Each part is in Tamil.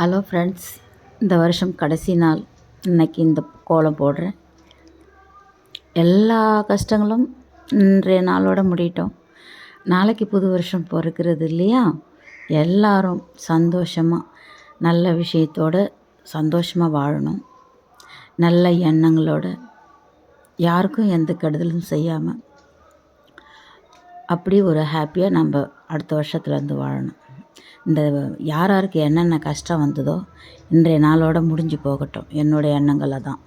ஹலோ ஃப்ரெண்ட்ஸ் இந்த வருஷம் கடைசி நாள். இன்னைக்கு இந்த கோலம் போடுறேன். எல்லா கஷ்டங்களும் இன்றைய நாளோட முடியட்டும். நாளைக்கு புது வருஷம் பிறக்கிறது இல்லையா? எல்லாரும் சந்தோஷமாக நல்ல விஷயத்தோட சந்தோஷமாக வாழணும். நல்ல எண்ணங்களோட யாருக்கும் எந்த கெடுதலும் செய்யாமல் அப்படி ஒரு ஹாப்பியாக நம்ம அடுத்த வருஷத்துலேருந்து வாழணும். இந்த யார் யாருக்கு என்னென்ன கஷ்டம் வந்ததோ இன்றைய நாளோட முடிஞ்சு போகட்டும். என்னுடைய எண்ணங்களை தான்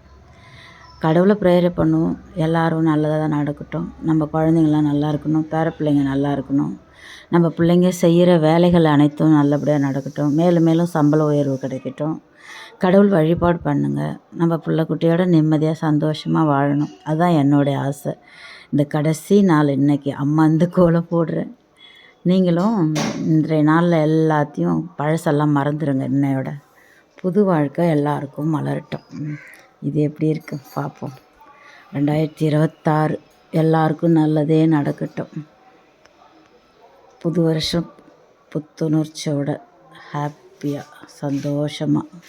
கடவுளை ப்ரேயர் பண்ணுவோம். எல்லோரும் நல்லதாக நடக்கட்டும். நம்ம குழந்தைங்களாம் நல்லா இருக்கணும். பேர பிள்ளைங்க நல்லா இருக்கணும். நம்ம பிள்ளைங்க செய்கிற வேலைகள் அனைத்தும் நல்லபடியாக நடக்கட்டும். மேலும் மேலும் சம்பள உயர்வு கிடைக்கட்டும். கடவுள் வழிபாடு பண்ணுங்கள் நம்ம பிள்ளை குட்டியோட நிம்மதியாக சந்தோஷமாக வாழணும். அதுதான் என்னுடைய ஆசை. இந்த கடைசி நாள் இன்றைக்கி அம்மா இந்த கோலம் போடுறேன். நீங்களும் இன்றைய நாளில் எல்லாத்தையும் பழசெல்லாம் மறந்துடுங்க இன்னையோட புது வாழ்க்கை எல்லாருக்கும் மலரட்டும். இது எப்படி இருக்கு பார்ப்போம் ரெண்டாயிரத்தி இருபத்தாறு எல்லாருக்கும் நல்லதே நடக்கட்டும். புது வருஷம் புத்துணர்ச்சியோட ஹாப்பியாக சந்தோஷமாக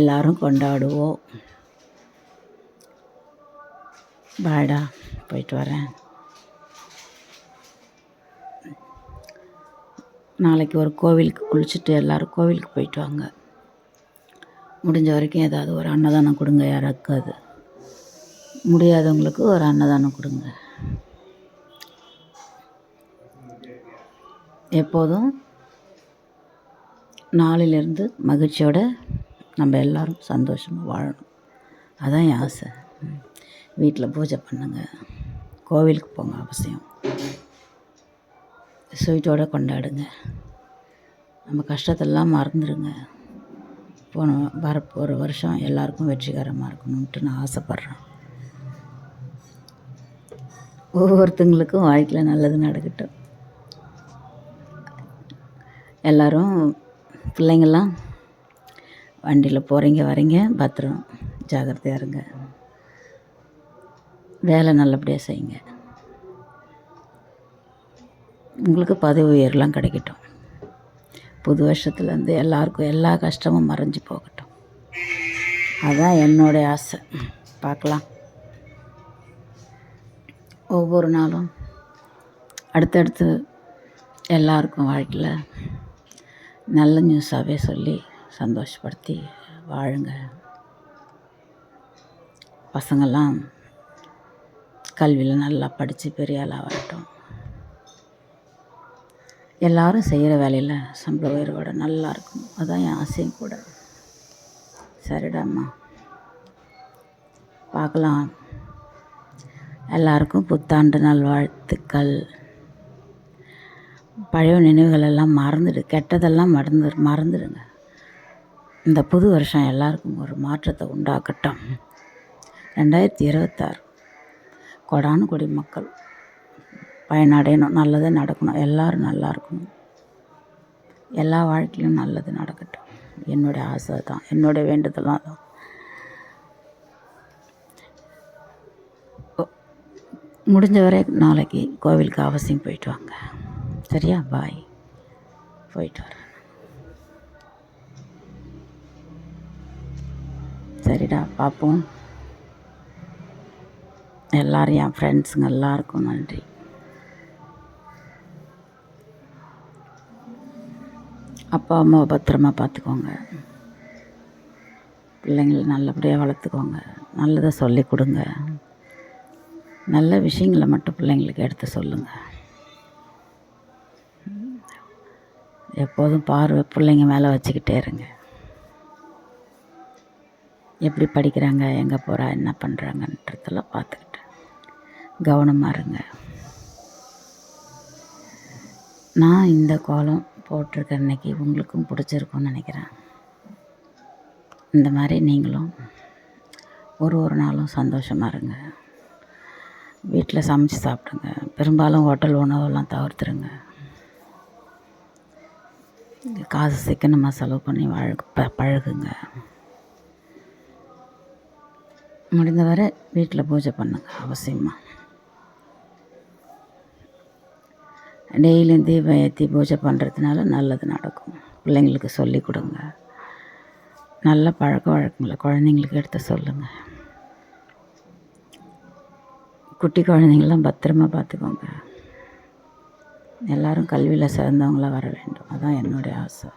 எல்லாரும் கொண்டாடுவோம். பாடா போயிட்டு வரேன். நாளைக்கு ஒரு கோவிலுக்கு குளிச்சுட்டு எல்லோரும் கோவிலுக்கு போயிட்டு வாங்க. முடிஞ்ச வரைக்கும் ஏதாவது ஒரு அன்னதானம் கொடுங்க யாராக்காது முடியாதவங்களுக்கு ஒரு அன்னதானம் கொடுங்க. எப்போதும் நாளிலிருந்து மகிழ்ச்சியோட நம்ம எல்லோரும் சந்தோஷமாக வாழணும். அதான் என் ஆசை. வீட்டில் பூஜை பண்ணுங்க. கோவிலுக்கு போங்க அவசியம். ஸ்வீட்டோடு கொண்டாடுங்க. நம்ம கஷ்டத்தெல்லாம் மறந்துடுங்க போன ஒரு வருஷம் எல்லாருக்கும் வெற்றிகரமாக இருக்கணுன்ட்டு நான் ஆசைப்பட்றேன். ஒவ்வொருத்தங்களுக்கும் வாழ்க்கையில் நல்லது நடக்கட்டும். எல்லாரும் பிள்ளைங்கள்லாம் வண்டியில் போகிறீங்க வரீங்க பத்திரம் ஜாக்கிரதையாக இருங்க. வேலை நல்லபடியாக செய்யுங்க. உங்களுக்கு பதவி உயர்லாம் கிடைக்கட்டும். புது வருஷத்துலேருந்து எல்லாருக்கும் எல்லா கஷ்டமும் மறைஞ்சு போகட்டும். அதான் என்னுடைய ஆசை. பார்க்கலாம். ஒவ்வொரு நாளும் அடுத்தடுத்து எல்லாருக்கும் வாழ்க்கையில் நல்ல நியூஸாகவே சொல்லி சந்தோஷப்படுத்தி வாழுங்க. பசங்கள்லாம் கல்வியில் நல்லா படித்து பெரிய ஆளாக வரட்டும் எல்லாரும் செய்கிற வேலையில் சம்பள உயர்வோட நல்லா இருக்கணும் அதுதான் என் ஆசையும் கூட. சரிடாம்மா. பார்க்கலாம். எல்லாருக்கும் புத்தாண்டு நல்வாழ்த்துக்கள் பழைய நினைவுகள் எல்லாம் மறந்துடு கெட்டதெல்லாம் மறந்து மறந்துடுங்க. இந்த புது வருஷம் எல்லாருக்கும் ஒரு மாற்றத்தை உண்டாக்கட்டும். ரெண்டாயிரத்தி இருபத்தாறு. கொடானு கொடி மக்கள். பயனடையணும். நல்லதே நடக்கணும். எல்லோரும் நல்லா இருக்கணும். எல்லா வாழ்க்கையிலும் நல்லது நடக்கட்டும். என்னுடைய ஆசை தான் என்னுடைய வேண்டுதலாம் தான் முடிஞ்ச வரை நாளைக்கு கோவிலுக்கு அவசியம் போயிட்டு வாங்க. சரியா? பாய் போயிட்டு வரேன். சரிடா பார்ப்போம். எல்லோரும் என் ஃப்ரெண்ட்ஸுங்க எல்லாருக்கும் நன்றி. அப்பா அம்மாவை பத்திரமா பார்த்துக்கோங்க. பிள்ளைங்களை நல்லபடியாக வளர்த்துக்கோங்க. நல்லதை சொல்லி கொடுங்க. நல்ல விஷயங்களை மட்டும் பிள்ளைங்களுக்கு எடுத்து சொல்லுங்கள் எப்போதும் பார்வை பிள்ளைங்க மேலே வச்சுக்கிட்டே இருங்க. எப்படி படிக்கிறாங்க எங்கே போகிறா என்ன பண்ணுறாங்கன்றதெல்லாம் பார்த்துக்கிட்டு கவனமாக இருங்க. நான் இந்த கோலம் போட்டிருக்க அன்னைக்கு உங்களுக்கும் பிடிச்சிருக்கும்னு நினைக்கிறேன். இந்த மாதிரி நீங்களும் ஒரு ஒரு நாளும் சந்தோஷமாக இருங்க. வீட்டில் சமைச்சு சாப்பிடுங்க. பெரும்பாலும் ஹோட்டல் உணவெல்லாம் தவிர்த்துருங்க. காசு சிக்கனமாக செலவு பண்ணி வாழ ப- பழகுங்க. முடிந்தவரை வீட்டில் பூஜை பண்ணுங்க. அவசியமாக டெய்லியும் தீபம் ஏற்றி பூஜை பண்ணுறதுனால நல்லது நடக்கும். பிள்ளைங்களுக்கு சொல்லி கொடுங்க. நல்ல பழக்க வழக்கங்களை குழந்தைங்களுக்கு எடுத்து சொல்லுங்கள் குட்டி குழந்தைங்களாம் பத்திரமா பார்த்துக்கோங்க. எல்லோரும் கல்வியில் சிறந்தவங்களாக வர வேண்டும். அதுதான் என்னுடைய ஆசை.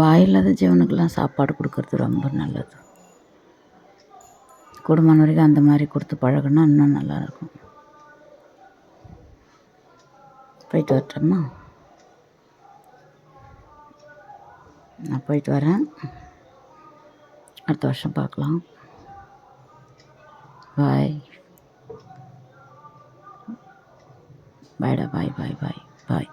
வாயில்லாத ஜீவனுக்கெல்லாம் சாப்பாடு கொடுக்கறது ரொம்ப நல்லது. குடும்பம் வரைக்கும் அந்த மாதிரி கொடுத்து பழகினா இன்னும் நல்லாயிருக்கும் போயிட்டு வரட்டுமா? நான் போயிட்டு வரேன். அடுத்த வருஷம் பார்க்கலாம். பாய் பாய்டா பாய் பாய் பாய் பாய்